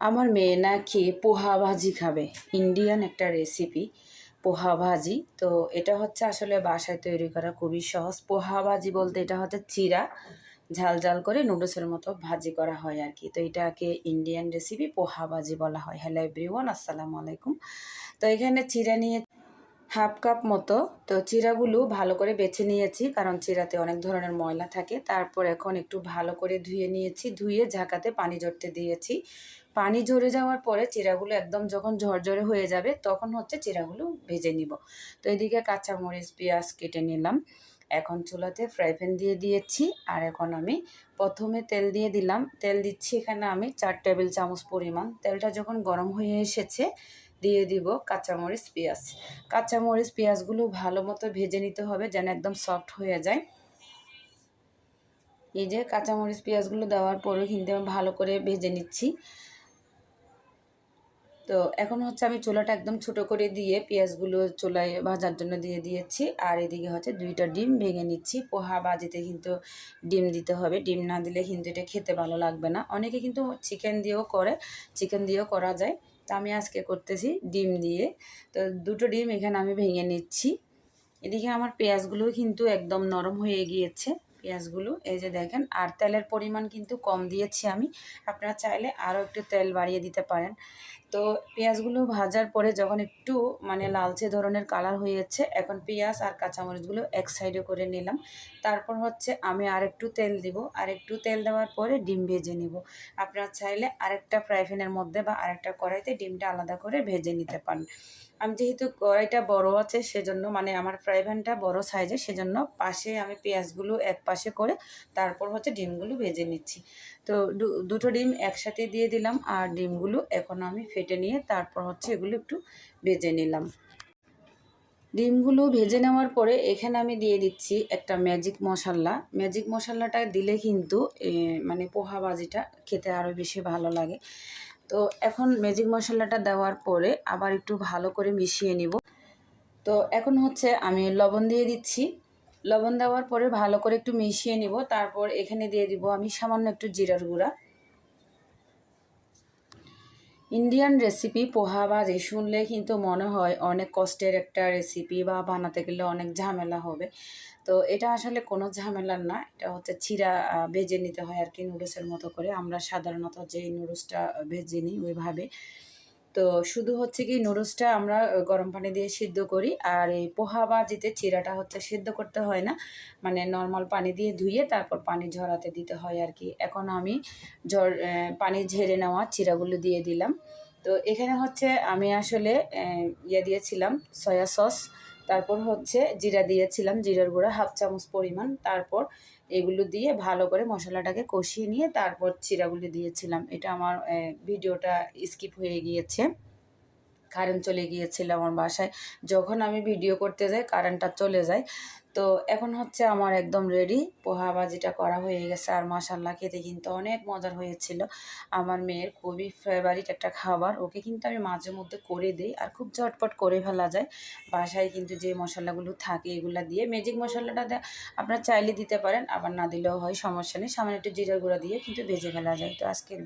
আমার মেয়ে নাকি পোহা ভাজি খাবে। ইন্ডিয়ান একটা রেসিপি পোহা ভাজি। তো এটা হচ্ছে আসলে বাসায় তৈরি করা খুবই সহজ। পোহা ভাজি বলতে এটা হচ্ছে চিরা, ঝাল ঝাল করে নুডলসের মতো ভাজি করা হয় আর কি। তো এটাকে ইন্ডিয়ান রেসিপি পোহা ভাজি বলা হয়। হ্যালো এভরিওয়ান আসসালামু আলাইকুম। তো এখানে চিরা নিয়ে হাফ কাপ মতো। তো চিরাগুলো ভালো করে বেছে নিয়েছি, কারণ চিরাতে অনেক ধরনের ময়লা থাকে। তারপর এখন একটু ভালো করে ধুয়ে নিয়েছি, ধুয়ে ঝাঁকাতে পানি ঝরতে দিয়েছি। পানি ঝরে যাওয়ার পরে চিরাগুলো একদম যখন ঝরঝরে হয়ে যাবে, তখন হচ্ছে চিরাগুলো ভেজে নিব। তো এদিকে কাঁচামরিচ, পেঁয়াজ কেটে নিলাম। এখন চুলাতে ফ্রাই প্যান দিয়ে দিয়েছি, আর এখন আমি প্রথমে তেল দিয়ে দিলাম। তেল দিচ্ছি এখানে আমি চার টেবিল চামচ পরিমাণ। তেলটা যখন গরম হয়ে এসেছে দিয়ে দিব কাঁচামরিচ, পেঁয়াজ। কাঁচামরিচ, পেঁয়াজগুলো ভালো মতো ভেজে নিতে হবে যেন একদম সফট হয়ে যায়। এই যে কাঁচামরিচ, পেঁয়াজগুলো দেওয়ার পরেও কিন্তু আমি ভালো করে ভেজে নিচ্ছি। তো এখন হচ্ছে আমি চুলাটা একদম ছোট করে দিয়ে পেঁয়াজগুলো চুলায় ভাজার জন্য দিয়ে দিয়েছি। আর এদিকে হচ্ছে দুইটা ডিম ভেঙে নিচ্ছি। পোহা বাজিতে কিন্তু ডিম দিতে হবে। ডিম না দিলে কিন্তু এটা খেতে ভালো লাগবে না। অনেকে কিন্তু চিকেন দিয়েও করে। চিকেন দিয়েও করা যায়। তো আমি আজকে করতেছি ডিম দিয়ে। তো দুটো ডিম এখানে আমি ভেঙে নিচ্ছি। এদিকে আমার পেঁয়াজগুলোও কিন্তু একদম নরম হয়ে গিয়েছে। পেঁয়াজগুলো, এই যে দেখেন, আর তেলের পরিমাণ কিন্তু কম দিয়েছি আমি। আপনারা চাইলে আরও একটু তেল বাড়িয়ে দিতে পারেন। তো পেঁয়াজগুলো ভাজার পরে যখন একটু মানে লালচে ধরনের কালার হয়েছে, এখন পেঁয়াজ আর কাঁচামরিচগুলো এক সাইডে করে নিলাম। তারপর হচ্ছে আমি আর একটু তেল দিব। আর একটু তেল দেওয়ার পরে ডিম ভেজে নিব। আপনারা চাইলে আরেকটা ফ্রাই প্যানের মধ্যে বা আরেকটা কড়াইতে ডিমটা আলাদা করে ভেজে নিতে পারেন। আমি যেহেতু কড়াইটা বড় আছে, সেজন্য মানে আমার ফ্রাই প্যানটা বড় সাইজে, সেজন্য পাশে আমি পেঁয়াজগুলো এক পাশে করে তারপর হচ্ছে ডিমগুলো ভেজে নিচ্ছি। তো দুটো ডিম একসাথে দিয়ে দিলাম আর ডিমগুলো এখন আমি ফেটে নিয়ে তারপর হচ্ছে এগুলো একটু ভেজে নিলাম। ডিমগুলো ভেজে নেওয়ার পরে এখানে আমি দিয়ে দিচ্ছি একটা ম্যাজিক মশলা ম্যাজিক মশলাটা দিলে কিন্তু মানে পোহা বাজিটা খেতে আরও বেশি ভালো লাগে। তো এখন ম্যাজিক মশলাটা দেওয়ার পরে আবার একটু ভালো করে মিশিয়ে নিব। তো এখন হচ্ছে আমি লবণ দিয়ে দিচ্ছি। লবণ দেওয়ার পরে ভালো করে একটু মিশিয়ে নিব। তারপর এখানে দিয়ে দিব আমি সামান্য একটু জিরার গুঁড়া। ইন্ডিয়ান রেসিপি পোহা বা শুনলে কিন্তু মনে হয় অনেক কষ্টের একটা রেসিপি বা বানাতে গেলে অনেক ঝামেলা হবে। তো এটা আসলে কোনো ঝামেলার না, এটা হচ্ছে চিরা ভেজে নিতে হয় আর কি নুডলসের মতো করে। আমরা সাধারণত যে নুডলসটা ভেজে নিই ওইভাবে। তো শুধু হচ্ছে কি নুডলসটা আমরা গরম পানি দিয়ে সিদ্ধ করি, আর এই পোহা বা যেতে চিরাটা হচ্ছে সিদ্ধ করতে হয় না মানে নর্মাল পানি দিয়ে ধুয়ে তারপর পানি ঝরাতে দিতে হয় আর কি। এখন আমি ঝর পানি ঝেড়ে নেওয়া চিরাগুলো দিয়ে দিলাম। তো এখানে হচ্ছে আমি আসলে ইয়ে দিয়েছিলাম, সয়া সস। তারপর হচ্ছে জিরা দিয়েছিলাম, জিরার গুঁড়া হাফ চামচ পরিমাণ। তারপর এগুলো দিয়ে ভালো করে মশলাটাকে কষিয়ে নিয়ে তারপর চিরাগুলি দিয়েছিলাম। এটা আমার ভিডিওটা স্কিপ হয়ে গিয়েছে। কারেন্ট চলে গিয়েছিল আমার বাসায়। যখন আমি ভিডিও করতে যাই কারেন্টটা চলে যায়। তো এখন হচ্ছে আমার একদম রেডি পোহা বাজিটা করা হয়ে গেছে আর মাসাল্লাহ খেতে কিন্তু অনেক মজার হয়েছিল। আমার মেয়ের খুবই ফেভারিট একটা খাবার। ওকে কিন্তু আমি মাঝে মধ্যে করে দিই আর খুব ঝটপট করে ফেলা যায়। বাসায় কিন্তু যে মশলাগুলো থাকে এগুলো দিয়ে ম্যাজিক মশলাটা আপনার চাইলে দিতে পারেন, আবার না দিলেও হয়, সমস্যা নেই। সামান্য একটু জিরা গুঁড়া দিয়ে কিন্তু ভেজে ফেলা যায়। তো আজকের